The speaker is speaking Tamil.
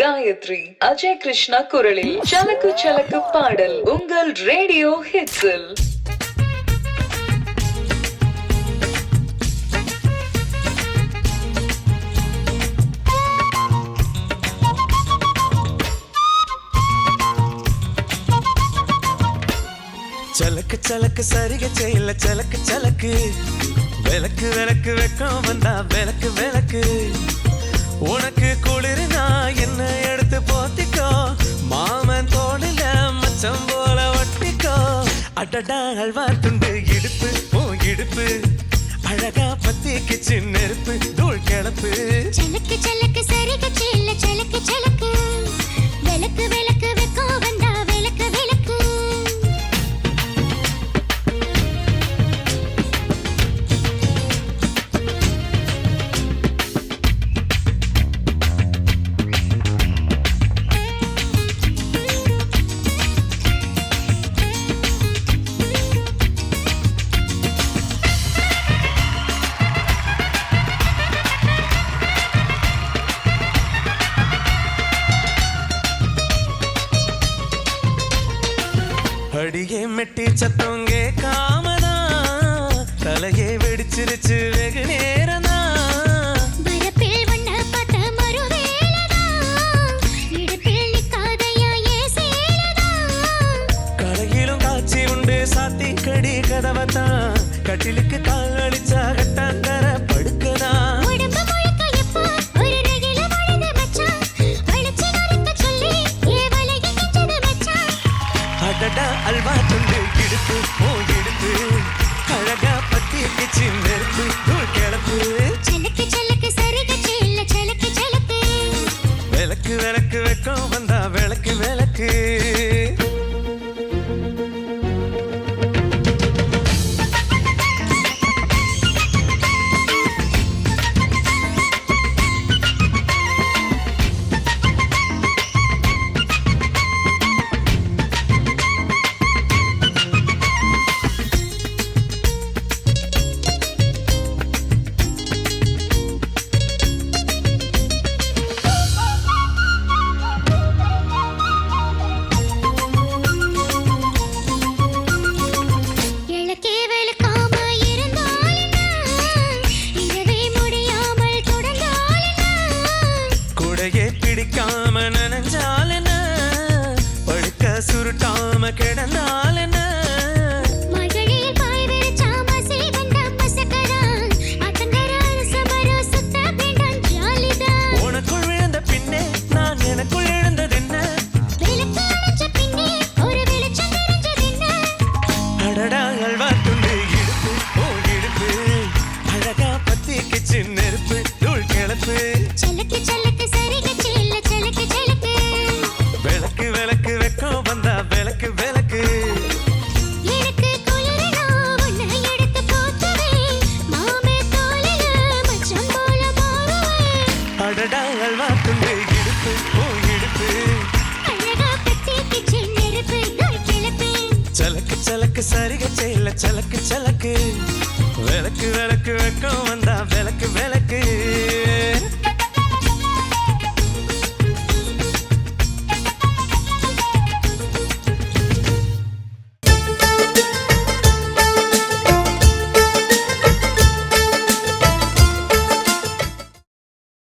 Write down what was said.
காயத்ரி அஜய் கிருஷ்ணா குரலில் சலக்கு சலக்கு பாடல் உங்கள் ரேடியோ ஹிட்ஸில். சலக்கு சலக்கு சரிக செய்யல சலக்கு சலக்கு. விளக்கு விளக்கு வெக்கம் வந்தா விளக்கு விளக்கு. உனக்கு குளிர்னா அடடா அல்வா துண்டு இடுப்பு ஓ இடுப்பு. அழகா பத்திக்கு சின்ன நெருப்பு தூள் கிளப்பு. சலக்கு சலக்கு சரிக செல்ல மெட்டி சத்தம் கேட்காமதா தலையே வெடிச்சிருச்சு வெகு சேலதான் கடையிலும் காட்சி உண்டு சாத்தி கடி கதவத்தான் கட்டிலுக்கு கால் விளக்கு விளக்கு வெக்கம் வந்தா விளக்கு விளக்கு. என்ன? கூடையே பிடிக்காம நனைஞ்சால் என்ன படுக்க சுருட்டாம கிடந்தால் என்ன. உனக்குள் விழுந்த பின்னே நான் எனக்குள் வெளிச்சம் தெரிஞ்சதென்ன? அடடா அல்வா துண்டு இடுப்பு ஓ இடுப்பு அழகா நெருப்பு தூள் கிளப்பு அடடா அல்வா துண்டு இடுப்பு ஓ இடுப்பு. சலக்கு சலக்கு சரிக செய்யல சலக்கு சலக்கு. விளக்கு விளக்கு வெக்கம் வந்தா விளக்கு.